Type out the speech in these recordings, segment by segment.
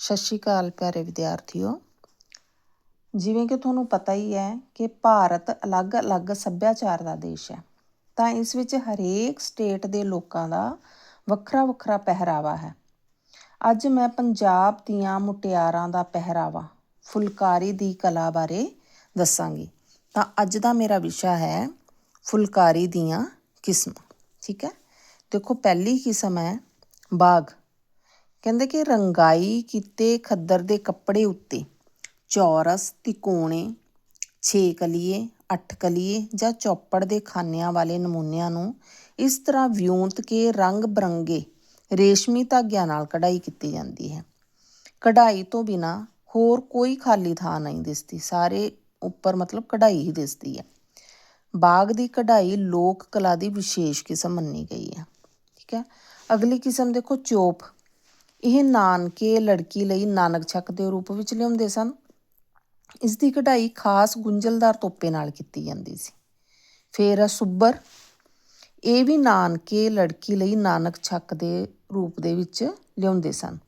ਸਤਿ ਸ਼੍ਰੀ ਅਕਾਲ ਪਿਆਰੇ ਵਿਦਿਆਰਥੀਓ। ਜਿਵੇਂ ਕਿ ਤੁਹਾਨੂੰ ਪਤਾ ਹੀ ਹੈ ਕਿ ਭਾਰਤ ਅਲੱਗ-ਅਲੱਗ ਸੱਭਿਆਚਾਰ ਦਾ ਦੇਸ਼ ਹੈ, ਤਾਂ ਇਸ ਵਿੱਚ ਹਰੇਕ ਸਟੇਟ ਦੇ ਲੋਕਾਂ ਦਾ ਵੱਖਰਾ-ਵੱਖਰਾ ਪਹਿਰਾਵਾ ਹੈ। ਅੱਜ ਮੈਂ ਪੰਜਾਬ ਦੀਆਂ ਮੁਟਿਆਰਾਂ ਦਾ ਪਹਿਰਾਵਾ, ਫੁਲਕਾਰੀ ਦੀ ਕਲਾ ਬਾਰੇ ਦੱਸਾਂਗੀ। ਤਾਂ ਅੱਜ ਦਾ ਮੇਰਾ ਵਿਸ਼ਾ ਹੈ ਫੁਲਕਾਰੀ ਦੀਆਂ ਕਿਸਮਾਂ, ਠੀਕ ਹੈ? ਦੇਖੋ, ਪਹਿਲੀ ਕਿਸਮ ਹੈ ਬਾਗ। ਕਹਿੰਦੇ ਕਿ ਰੰਗਾਈ ਕੀਤੇ ਖੱਦਰ ਦੇ ਕੱਪੜੇ ਉੱਤੇ ਚੌਰਸ, ਤਿਕੋਣੇ, ਛੇ ਕਲੀਏ, ਅੱਠ ਕਲੀਏ ਜਾਂ ਚੌਪੜ ਦੇ ਖਾਨਿਆਂ ਵਾਲੇ ਨਮੂਨਿਆਂ ਨੂੰ ਇਸ ਤਰ੍ਹਾਂ ਵਿਉਂਤ ਕੇ ਰੰਗ ਬਰੰਗੇ ਰੇਸ਼ਮੀ ਧਾਗਿਆਂ ਨਾਲ ਕਢਾਈ ਕੀਤੀ ਜਾਂਦੀ ਹੈ। ਕਢਾਈ ਤੋਂ ਬਿਨਾ ਹੋਰ ਕੋਈ ਖਾਲੀ ਥਾਂ ਨਹੀਂ ਦਿਸਦੀ, ਸਾਰੇ ਉੱਪਰ ਮਤਲਬ ਕਢਾਈ ਹੀ ਦਿਸਦੀ ਹੈ। ਬਾਗ ਦੀ ਕਢਾਈ ਲੋਕ ਕਲਾ ਦੀ ਵਿਸ਼ੇਸ਼ ਕਿਸਮ ਮੰਨੀ ਗਈ ਹੈ। ਠੀਕ ਹੈ। ਅਗਲੀ ਕਿਸਮ ਦੇਖੋ, ਚੋਪ। ਇਹ ਨਾਨਕੇ ਲੜਕੀ ਲਈ ਨਾਨਕ ਛੱਕ ਦੇ ਰੂਪ ਵਿੱਚ ਲਿਆਉਂਦੇ ਸਨ। ਇਸ ਦੀ ਕਢਾਈ ਖਾਸ ਗੁੰਝਲਦਾਰ ਤੋਪੇ ਨਾਲ ਕੀਤੀ ਜਾਂਦੀ ਸੀ। ਫਿਰ ਹੈ ਸੁੱਬਰ। ਇਹ ਵੀ ਨਾਨਕੇ ਲੜਕੀ ਲਈ ਨਾਨਕ ਛੱਕ ਦੇ ਰੂਪ ਦੇ ਵਿੱਚ ਲਿਆਉਂਦੇ ਸਨ।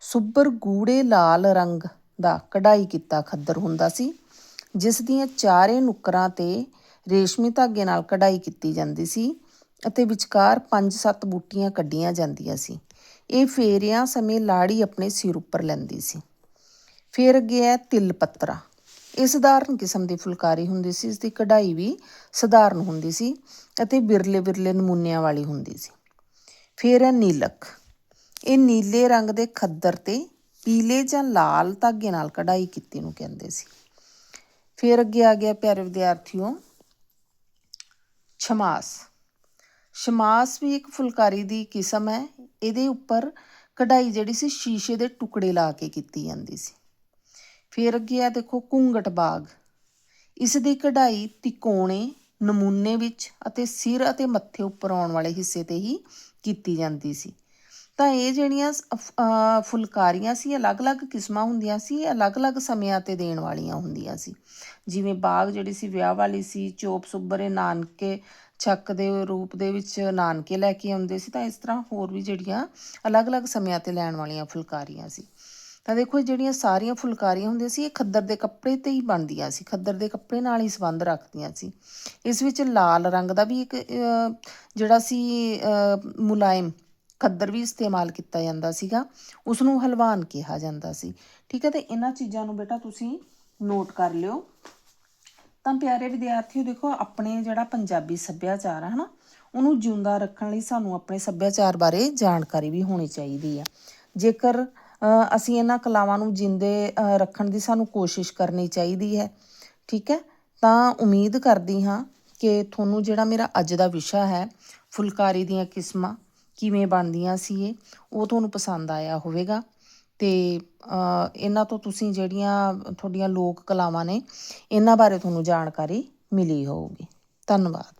ਸੁੱਬਰ ਗੂੜੇ ਲਾਲ ਰੰਗ ਦਾ ਕਢਾਈ ਕੀਤਾ ਖੱਦਰ ਹੁੰਦਾ ਸੀ, ਜਿਸ ਦੀਆਂ ਚਾਰੇ ਨੁਕਰਾਂ ਤੇ ਰੇਸ਼ਮੀ ਧਾਗੇ ਨਾਲ ਕਢਾਈ ਕੀਤੀ ਜਾਂਦੀ ਸੀ ਅਤੇ ਵਿਚਕਾਰ 5-7 ਬੂਟੀਆਂ ਕੱਢੀਆਂ ਜਾਂਦੀਆਂ ਸੀ। ਇਹ ਫੇਰਿਆਂ ਸਮੇਂ ਲਾੜੀ ਆਪਣੇ ਸਿਰ ਉੱਪਰ ਲੈਂਦੀ ਸੀ। ਫਿਰ ਅੱਗੇ ਹੈ ਤਿਲ ਪੱਤਰਾ। ਇਹ ਸਧਾਰਨ ਕਿਸਮ ਦੀ ਫੁਲਕਾਰੀ ਹੁੰਦੀ ਸੀ ਇਸ ਦੀ ਕਢਾਈ ਵੀ ਸਧਾਰਨ ਹੁੰਦੀ ਸੀ ਅਤੇ ਬਿਰਲੇ ਬਿਰਲੇ ਨਮੂਨਿਆਂ ਵਾਲੀ ਹੁੰਦੀ ਸੀ। ਫਿਰ ਹੈ ਨੀਲਕ। ਇਹ ਨੀਲੇ ਰੰਗ ਦੇ ਖੱਦਰ ਤੇ ਪੀਲੇ ਜਾਂ ਲਾਲ ਧਾਗੇ ਨਾਲ ਕਢਾਈ ਕੀਤੀ ਨੂੰ ਕਹਿੰਦੇ ਸੀ। ਫਿਰ ਅੱਗੇ ਆ ਗਿਆ ਪਿਆਰੇ ਵਿਦਿਆਰਥੀਓ, ਛਮਾਸ। ਸ਼ਮਾਸ ਵੀ ਇੱਕ ਫੁਲਕਾਰੀ ਦੀ ਕਿਸਮ ਹੈ। ਇਹਦੇ ਉੱਪਰ ਕਢਾਈ ਜਿਹੜੀ ਸੀ, ਸ਼ੀਸ਼ੇ ਦੇ ਟੁਕੜੇ ਲਾ ਕੇ ਕੀਤੀ ਜਾਂਦੀ ਸੀ। ਫਿਰ ਅੱਗੇ ਆ ਦੇਖੋ ਕੁੰਗਟ ਬਾਗ। ਇਸ ਦੀ ਕਢਾਈ ਤਿਕੋਣੇ, ਨਮੂਨੇ ਵਿੱਚ ਅਤੇ ਸਿਰ ਅਤੇ ਮੱਥੇ ਉੱਪਰ ਆਉਣ ਵਾਲੇ ਹਿੱਸੇ ਤੇ ਹੀ ਕੀਤੀ ਜਾਂਦੀ ਸੀ। ਤਾਂ ਇਹ ਜਿਹੜੀਆਂ ਫੁਲਕਾਰੀਆਂ ਸੀ, ਅਲੱਗ-ਅਲੱਗ ਕਿਸਮਾਂ ਹੁੰਦੀਆਂ ਸੀ ਅਲੱਗ-ਅਲੱਗ ਸਮਿਆਂ ਤੇ ਦੇਣ ਵਾਲੀਆਂ ਹੁੰਦੀਆਂ ਸੀ। ਜਿਵੇਂ ਬਾਗ ਜਿਹੜੀ ਸੀ, ਵਿਆਹ ਵਾਲੀ ਸੀ, ਚੋਪ ਸੁੱਬਰੇ ਨਾਨਕੇ, ਛੱਕ ਦੇ ਰੂਪ ਦੇ ਵਿੱਚ ਨਾਨਕੇ ਲੈ ਕੇ ਆਉਂਦੇ ਸੀ, ਤਾਂ ਇਸ ਤਰ੍ਹਾਂ ਹੋਰ ਵੀ ਜਿਹੜੀਆਂ ਅਲੱਗ-ਅਲੱਗ ਸਮਿਆਂ ਤੇ ਲੈਣ ਵਾਲੀਆਂ ਫੁਲਕਾਰੀਆਂ ਸੀ। ਤਾਂ ਦੇਖੋ ਜਿਹੜੀਆਂ ਸਾਰੀਆਂ ਫੁਲਕਾਰੀਆਂ ਹੁੰਦੀਆਂ ਸੀ, ਇਹ ਖੱਦਰ ਦੇ ਕੱਪੜੇ ਤੇ ਹੀ ਬਣਦੀਆਂ ਸੀ, ਖੱਦਰ ਦੇ ਕੱਪੜੇ ਨਾਲ ਹੀ ਸੰਬੰਧ ਰੱਖਦੀਆਂ ਸੀ। ਇਸ ਵਿੱਚ ਲਾਲ ਰੰਗ ਦਾ ਵੀ ਇੱਕ ਜਿਹੜਾ ਸੀ ਮੁਲਾਇਮ ਖੱਦਰ ਵੀ ਇਸਤੇਮਾਲ ਕੀਤਾ ਜਾਂਦਾ ਸੀਗਾ ਉਸ ਨੂੰ ਹਲਵਾਨ ਕਿਹਾ ਜਾਂਦਾ ਸੀ। ਠੀਕ ਹੈ, ਤੇ ਇਹਨਾਂ ਚੀਜ਼ਾਂ ਨੂੰ ਬੇਟਾ ਤੁਸੀਂ ਨੋਟ ਕਰ ਲਿਓ। ਤਾਂ ਪਿਆਰੇ ਵਿਦਿਆਰਥੀਓ, ਦੇਖੋ, ਆਪਣੇ ਜਿਹੜਾ ਪੰਜਾਬੀ ਸੱਭਿਆਚਾਰ ਹੈ ਹਨਾ, ਉਹਨੂੰ ਜਿਉਂਦਾ ਰੱਖਣ ਲਈ ਸਾਨੂੰ ਆਪਣੇ ਸੱਭਿਆਚਾਰ ਬਾਰੇ ਜਾਣਕਾਰੀ ਵੀ ਹੋਣੀ ਚਾਹੀਦੀ ਹੈ ਜੇਕਰ ਅਸੀਂ ਇਹਨਾਂ ਕਲਾਵਾਂ ਨੂੰ ਜਿੰਦੇ ਰੱਖਣ ਦੀ ਸਾਨੂੰ ਕੋਸ਼ਿਸ਼ ਕਰਨੀ ਚਾਹੀਦੀ ਹੈ, ਠੀਕ ਹੈ, ਤਾਂ ਉਮੀਦ ਕਰਦੀ ਹਾਂ ਕਿ ਤੁਹਾਨੂੰ ਜਿਹੜਾ ਮੇਰਾ ਅੱਜ ਦਾ ਵਿਸ਼ਾ ਹੈ, ਫੁਲਕਾਰੀ ਦੀਆਂ ਕਿਸਮਾਂ ਕਿਵੇਂ ਬਣਦੀਆਂ ਸੀ ਇਹ, ਉਹ ਤੁਹਾਨੂੰ ਪਸੰਦ ਆਇਆ ਹੋਵੇਗਾ। ਤੇ ਇਹਨਾਂ ਤੋਂ ਤੁਸੀਂ ਜਿਹੜੀਆਂ ਤੁਹਾਡੀਆਂ ਲੋਕ ਕਲਾਵਾਂ ਨੇ, ਇਹਨਾਂ ਬਾਰੇ ਤੁਹਾਨੂੰ ਜਾਣਕਾਰੀ ਮਿਲੀ ਹੋਊਗੀ। ਧੰਨਵਾਦ।